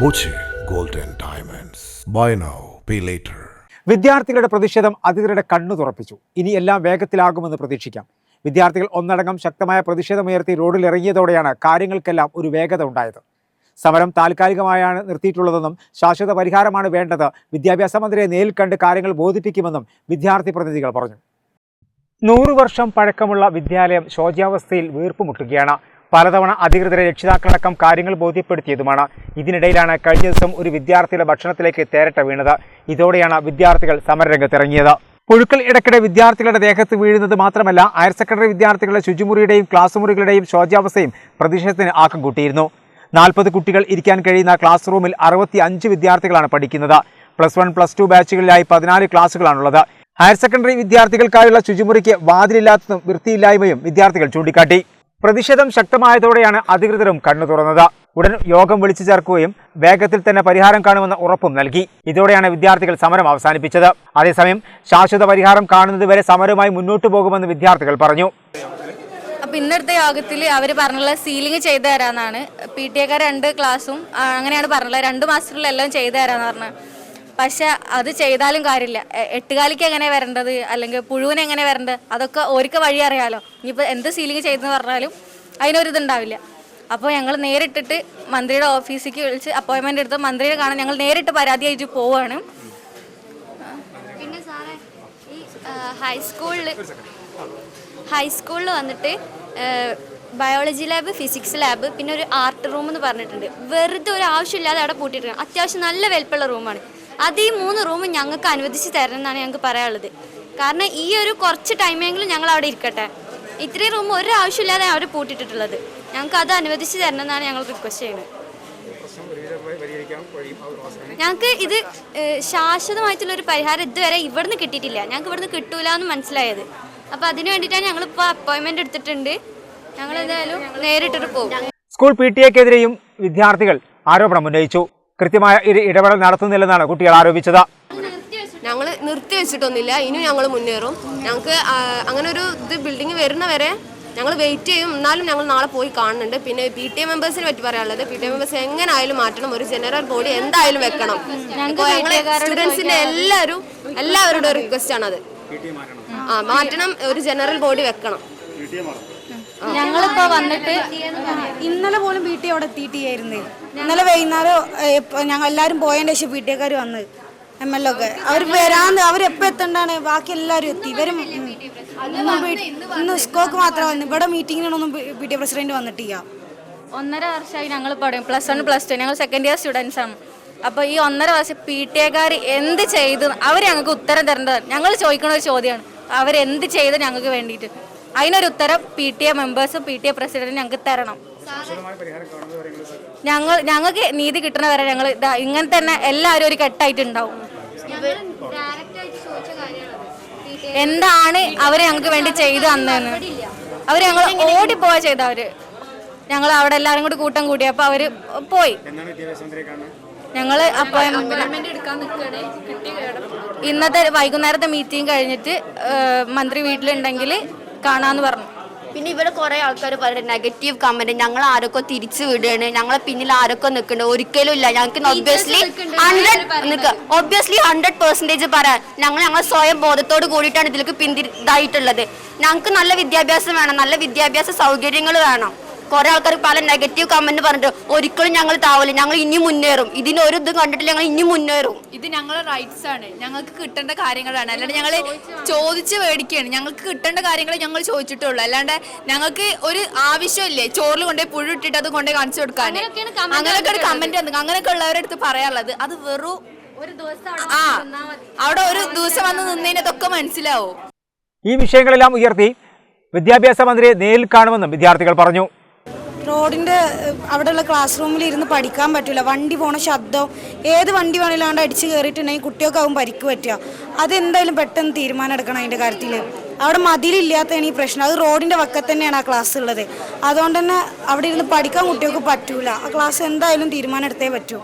Boche golden diamonds buy now pay later വിദ്യാർത്ഥികളുടെ പ്രതിഷേധം അധികൃതരുടെ കണ്ണു തുറപ്പിച്ചു. ഇനി എല്ലാം വേഗത്തിലാകുമെന്ന് പ്രതീക്ഷിക്കാം. വിദ്യാർത്ഥികൾ ഒന്നടങ്കം ശക്തമായ പ്രതിഷേധമുയർത്തി റോഡിൽ ഇറങ്ങിയതോടെയാണ് കാര്യങ്ങൾക്കെല്ലാം ഒരു വേഗത ഉണ്ടായത്. സമരം താൽക്കാലികമായാണ് നിർത്തിയിട്ടുള്ളതെന്നും ശാശ്വത പരിഹാരമാണ് വേണ്ടത്. വിദ്യാഭ്യാസ മന്ത്രിയെ നേരിൽ കണ്ട് കാര്യങ്ങൾ ബോധിപ്പിക്കുമെന്നും വിദ്യാർത്ഥി പ്രതിനിധികൾ പറഞ്ഞു. നൂറു വർഷം പഴക്കമുള്ള വിദ്യാലയം ശോചാവസ്ഥയിൽ വീർപ്പുമുട്ടുകയാണ് പലതവണ അധികൃതരെ രക്ഷിതാക്കളടക്കം കാര്യങ്ങൾ ബോധ്യപ്പെടുത്തിയതുമാണ്. ഇതിനിടയിലാണ് കഴിഞ്ഞ ദിവസം ഒരു വിദ്യാർത്ഥിയുടെ ഭക്ഷണത്തിലേക്ക് തേരട്ട വീണത്. ഇതോടെയാണ് വിദ്യാർത്ഥികൾ സമരരംഗത്തിറങ്ങിയത്. പുഴുക്കൾ ഇടയ്ക്കിടെ വിദ്യാർത്ഥികളുടെ ദേഹത്ത് വീഴുന്നത് മാത്രമല്ല ഹയർ സെക്കൻഡറി വിദ്യാർത്ഥികളുടെ ശുചിമുറിയുടെയും ക്ലാസ് മുറികളുടെയും ശോചാവസ്ഥയും പ്രതിഷേധത്തിന് ആക്കം കൂട്ടിയിരുന്നു. നാൽപ്പത് കുട്ടികൾ ഇരിക്കാൻ കഴിയുന്ന ക്ലാസ് റൂമിൽ അറുപത്തി അഞ്ച് വിദ്യാർത്ഥികളാണ് പഠിക്കുന്നത്. പ്ലസ് വൺ പ്ലസ് ടു ബാച്ചുകളിലായി പതിനാല് ക്ലാസ്സുകളാണുള്ളത് ഹയർ സെക്കൻഡറി വിദ്യാർത്ഥികൾക്കായുള്ള ശുചിമുറിക്ക് വാതിലില്ലാത്തതും വൃത്തിയില്ലായ്മയും വിദ്യാർത്ഥികൾ ചൂണ്ടിക്കാട്ടി. പ്രതിഷേധം ശക്തമായതോടെയാണ് അധികൃതരും കണ്ണു തുറന്നത്. ഉടൻ യോഗം വിളിച്ചു ചേർക്കുകയും വേഗത്തിൽ തന്നെ പരിഹാരം കാണുമെന്ന ഉറപ്പും നൽകി. ഇതോടെയാണ് വിദ്യാർത്ഥികൾ സമരം അവസാനിപ്പിച്ചത്. അതേസമയം ശാശ്വത പരിഹാരം കാണുന്നതുവരെ സമരവുമായി മുന്നോട്ടു പോകുമെന്ന് വിദ്യാർത്ഥികൾ പറഞ്ഞു. അപ്പൊ ഇന്നത്തെ യോഗത്തിൽ അവർ പറഞ്ഞുള്ള സീലിംഗ് ചെയ്തു തരാന്നാണ്. പി ടി എക്കാർ രണ്ട് ക്ലാസ്സും അങ്ങനെയാണ് പറഞ്ഞുള്ളത് രണ്ട് മാസത്തിലെല്ലാം ചെയ്തു തരാന്ന് പറഞ്ഞു. പക്ഷെ അത് ചെയ്താലും കാര്യമില്ല. എട്ടുകാലിക്ക് എങ്ങനെ വരേണ്ടത്? അല്ലെങ്കിൽ പുഴുവിന് എങ്ങനെ വരേണ്ടത്? അതൊക്കെ ഓർക്ക് വഴി അറിയാലോ. ഇനിയിപ്പോൾ എന്ത് സീലിംഗ് ചെയ്തെന്ന് പറഞ്ഞാലും അതിനൊരിതുണ്ടാവില്ല. അപ്പോൾ ഞങ്ങൾ നേരിട്ടിട്ട് മന്ത്രിയുടെ ഓഫീസിലേക്ക് വിളിച്ച് അപ്പോയിൻമെന്റ് എടുത്ത് മന്ത്രിയെ കാണാൻ ഞങ്ങൾ നേരിട്ട് പരാതി അയച്ചു പോവുകയാണ് ഹൈസ്കൂളിൽ വന്നിട്ട് ബയോളജി ലാബ് ഫിസിക്സ് ലാബ് പിന്നെ ഒരു ആർട്ട് റൂം എന്ന് പറഞ്ഞിട്ടുണ്ട്. വെറുതെ ഒരു ആവശ്യമില്ലാതെ അവിടെ പൂട്ടിയിട്ടുണ്ട് അത്യാവശ്യം നല്ല വലിപ്പമുള്ള റൂമാണ്. അത് ഈ മൂന്ന് റൂം ഞങ്ങൾക്ക് അനുവദിച്ച് തരണം എന്നാണ് ഞങ്ങൾക്ക് പറയാനുള്ളത്. കാരണം ഈ ഒരു കുറച്ച് ടൈമെങ്കിലും ഞങ്ങൾ അവിടെ ഇരിക്കട്ടെ. ഇത്രയും റൂം ഒരു ആവശ്യമില്ലാതെ അവർ പൂട്ടിട്ടിട്ടുള്ളത്. ഞങ്ങൾക്ക് അത് അനുവദിച്ച് തരണം എന്നാണ് ഞങ്ങൾ റിക്വസ്റ്റ് ചെയ്യുന്നത്. ഞങ്ങൾക്ക് ഇത് ശാശ്വതമായിട്ടുള്ള ഒരു പരിഹാരം ഇതുവരെ ഇവിടുന്ന് കിട്ടിയിട്ടില്ല. ഞങ്ങൾക്ക് ഇവിടുന്ന് കിട്ടൂല എന്ന് മനസ്സിലായത്. അപ്പോൾ അതിന് വേണ്ടിയിട്ടാണ് ഞങ്ങളിപ്പോൾ അപ്പോയിന്റ്മെന്റ് എടുത്തിട്ടുണ്ട്. ഞങ്ങൾ എന്തായാലും നേരിട്ടിട്ട് പോകും. സ്കൂൾ പി ടി എക്കെതിരെയും വിദ്യാർത്ഥികൾ ആരോപണം ഉന്നയിച്ചു. കൃത്യമായ ഒരു ഇടപെടൽ നടത്തുന്നില്ലെന്നാണ് കുട്ടികൾ ആരോപിച്ചത്. ഞങ്ങൾ നിർത്തി വെച്ചിട്ടൊന്നുമില്ല. ഇനിയും ഞങ്ങൾ മുന്നേറും. ഞങ്ങൾക്ക് അങ്ങനെ ഒരു ഇത് ബിൽഡിംഗ് വരുന്ന വരെ ഞങ്ങൾ വെയിറ്റ് ചെയ്യും. എന്നാലും ഞങ്ങൾ നാളെ പോയി കാണുന്നുണ്ട്. പിന്നെ പി ടി എ മെമ്പേഴ്സിനെ പറ്റി പറയാനുള്ളത് പി ടി എ മെമ്പേഴ്സ് എങ്ങനെയായാലും മാറ്റണം. ഒരു ജനറൽ ബോഡി എന്തായാലും വെക്കണം. സ്റ്റുഡൻസിന്റെ എല്ലാവരും എല്ലാവരുടെ റിക്വസ്റ്റ് ആണത്. ആ മാറ്റണം. ഒരു ജനറൽ ബോഡി വെക്കണം. ഞങ്ങളിപ്പോൾ വന്നിട്ട് ഇന്നലെ പോലും വീട്ടിൽ അവിടെ എത്തിയിട്ടായിരുന്നു ഇന്നലെ വൈകുന്നേരം ഞങ്ങൾ എല്ലാവരും പോയതിന്റെ ശേഷം വീട്ടുകാർ വന്ന് എം എൽ ഒക്കെ. അവർ വരാന്ന് എപ്പോ എത്തണ്ടാണ്? ബാക്കി എല്ലാരും എത്തി. ഇവരും ഇന്ന് സ്കോക്ക് മാത്രം വന്നു. ഇവിടെ മീറ്റിങ്ങിനൊന്നും പി ടി എ പ്രസിഡന്റ് വന്നിട്ടില്ല. ഒന്നര വർഷമായി ഞങ്ങൾ പഠിക്കും പ്ലസ് വൺ പ്ലസ് ടു. ഞങ്ങൾ സെക്കൻഡ് ഇയർ സ്റ്റുഡൻസ് ആണ്. അപ്പോൾ ഈ ഒന്നര വർഷം പി ടി എക്കാർ എന്ത് ചെയ്തു? അവർ ഞങ്ങൾക്ക് ഉത്തരം തരേണ്ടതാണ്. ഞങ്ങൾ ചോദിക്കുന്ന ഒരു ചോദ്യമാണ്. അവരെന്ത് ചെയ്ത് ഞങ്ങൾക്ക് വേണ്ടിയിട്ട്? അതിനൊരു ഉത്തരം പി ടി എ മെമ്പേഴ്സും പി ടി എ പ്രസിഡന്റും ഞങ്ങൾക്ക് തരണം. ഞങ്ങൾ ഞങ്ങൾക്ക് നീതി കിട്ടണ വരെ ഞങ്ങൾ ഇങ്ങനെ തന്നെ എല്ലാവരും ഒരു കെട്ടായിട്ടുണ്ടാവും. എന്താണ് അവർ ഞങ്ങൾക്ക് വേണ്ടി ചെയ്തു തന്നതെന്ന്? അവർ ഞങ്ങൾ ഓടിപ്പോവാ ചെയ്ത അവർ. ഞങ്ങൾ അവിടെ എല്ലാവരും കൂടി കൂട്ടം കൂടി അപ്പൊ അവർ പോയി. ഞങ്ങൾ അപ്പൊ ഇന്നത്തെ വൈകുന്നേരത്തെ മീറ്റിംഗ് കഴിഞ്ഞിട്ട് മന്ത്രി വീട്ടിലുണ്ടെങ്കിൽ കാണാന്ന് പറഞ്ഞു. പിന്നെ ഇവിടെ കുറെ ആൾക്കാർ പറയുന്നത് നെഗറ്റീവ് കമന്റ് ഞങ്ങൾ ആരൊക്കെ തിരിച്ചു വിടുകയാണ്. ഞങ്ങളെ പിന്നിൽ ആരൊക്കെ നിൽക്കുന്നുണ്ട് ഒരിക്കലും ഇല്ല. ഞങ്ങൾക്ക് ഒബ്വിയസ്ലി ഹൺഡ്രഡ് നിൽക്കുക ഒബ്വിയസ്ലി ഹൺഡ്രഡ് പെർസെന്റേജ് പറയാൻ ഞങ്ങൾ ഞങ്ങൾ സ്വയം ബോധത്തോട് കൂടിയിട്ടാണ് ഇതിലേക്ക് പിന്തിരിതായിട്ടുള്ളത് ഞങ്ങൾക്ക് നല്ല വിദ്യാഭ്യാസം വേണം. നല്ല വിദ്യാഭ്യാസ സൗകര്യങ്ങൾ വേണം. കുറെ ആൾക്കാർ പല നെഗറ്റീവ് കമന്റ് പറഞ്ഞിട്ട് ഒരിക്കലും ഞങ്ങൾ താവില്ല ഞങ്ങൾ ഇനി മുന്നേറും. ഇതിന് ഒരു ഇത് കണ്ടിട്ട് ഞങ്ങൾ ഇനി മുന്നേറും. ഇത് ഞങ്ങളെ റൈറ്റ്സ് ആണ്. ഞങ്ങൾക്ക് കിട്ടേണ്ട കാര്യങ്ങളാണ്. അല്ലാണ്ട് ഞങ്ങൾ ചോദിച്ച് മേടിക്കുകയാണ് ഞങ്ങൾക്ക് കിട്ടേണ്ട കാര്യങ്ങൾ ഞങ്ങൾ ചോദിച്ചിട്ടുള്ളൂ. അല്ലാണ്ട് ഞങ്ങൾക്ക് ഒരു ആവശ്യമില്ലേ? ചോറിൽ കൊണ്ടുപോയി പുഴു ഇട്ടിട്ട് അത് കൊണ്ടുപോയി കാണിച്ചു കൊടുക്കാൻ. അങ്ങനെയൊക്കെ ഒരു കമന്റ് വന്നു അങ്ങനെയൊക്കെ ഉള്ളവരുടെ അടുത്ത് പറയാനുള്ളത് അത് വെറും ഒരു ദിവസം ആ അവിടെ ഒരു ദിവസം വന്ന് നിന്നതിനൊക്കെ മനസ്സിലാവും. ഈ വിഷയങ്ങളെല്ലാം ഉയർത്തി വിദ്യാഭ്യാസ മന്ത്രിയെ നേരിൽ കാണുമെന്നും വിദ്യാർത്ഥികൾ പറഞ്ഞു. റോഡിന്റെ ഏഹ്, അവിടെയുള്ള ക്ലാസ് റൂമിൽ ഇരുന്ന് പഠിക്കാൻ പറ്റില്ല വണ്ടി പോണ ശബ്ദം ഏത് വണ്ടി വേണമെങ്കിലും അടിച്ച് കയറിയിട്ടുണ്ടെങ്കിൽ കുട്ടികൾക്കാവും പരിക്ക് പറ്റുക. അതെന്തായാലും പെട്ടെന്ന് തീരുമാനം എടുക്കണം അതിന്റെ കാര്യത്തിൽ അവിടെ മതിലില്ലാത്തതാണ് ഈ പ്രശ്നം. അത് റോഡിന്റെ വക്കത്ത് തന്നെയാണ് ആ ക്ലാസ് ഉള്ളത്. അതുകൊണ്ട് തന്നെ അവിടെ ഇരുന്ന് പഠിക്കാൻ കുട്ടികൾക്ക് പറ്റൂല. ആ ക്ലാസ് എന്തായാലും തീരുമാനം എടുത്തേ പറ്റൂ.